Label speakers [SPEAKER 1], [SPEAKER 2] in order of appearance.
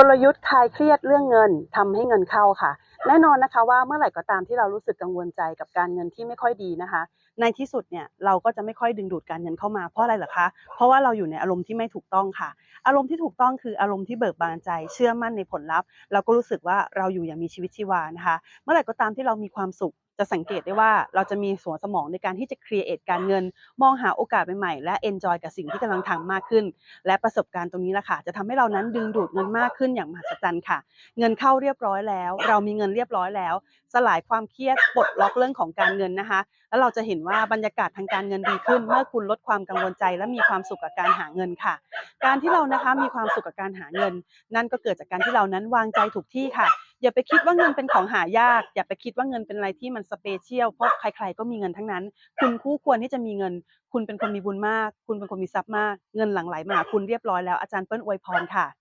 [SPEAKER 1] กลยุทธ์คลายเครียดเรื่องเงินทำให้เงินเข้าค่ะ แน่นอนนะคะว่าเมื่อไหร่ก็ตามที่เรารู้สึกกังวลใจกับการเงินที่ไม่ค่อยดีนะคะ ในที่สุดเนี่ยเราก็จะไม่ค่อยดึงดูดการเงินเข้ามาเพราะอะไรเหรอคะ เพราะว่าเราอยู่ในอารมณ์ที่ไม่ถูกต้องค่ะ อารมณ์ที่ถูกต้องคืออารมณ์ที่เบิกบานใจ เชื่อมั่นในผลลัพธ์ เราก็รู้สึกว่าเราอยู่อย่างมีชีวิตชีวานะคะ เมื่อไหร่ก็ตามที่เรามีความสุขจะสังเกตได้ว่าเราจะมีส่วนสมองในการที่จะ create การเงิน มองหาโอกาสใหม่ๆและเอนจอยกับสิ่งที่กำลังทำมากขึ้น และประสบการณ์ตรงนี้แหละค่ะจะทำให้เรานั้นดึงดูดเงินมากขึ้นอย่างมหัศจรรย์ค่ะ เงินเข้าเรียบร้อยแล้ว เรามีเงินเรียบร้อยแล้ว สลายความเครียดปลดล็อกเรื่องของการเงินนะคะ แล้วเราจะเห็นว่าบรรยากาศทางการเงินดีขึ้น เมื่อคุณลดความกังวลใจ และมีความสุขกับการหาเงินค่ะ การที่เรานะคะมีความสุขกับการหาเงิน นั่นก็เกิดจากการที่เรานั้นวางใจถูกที่ค่ะอย่าไปคิดว่าเงินเป็นของหายาก อย่าไปคิดว่าเงินเป็นอะไรที่มัน special เพราะใครๆก็มีเงินทั้งนั้น คุณคู่ควรที่จะมีเงิน คุณเป็นคนมีบุญมาก คุณเป็นคนมีทรัพย์มาก เงินหลั่งไหลมาหาคุณเรียบร้อยแล้วอาจารย์เปิ้ลอวยพรค่ะ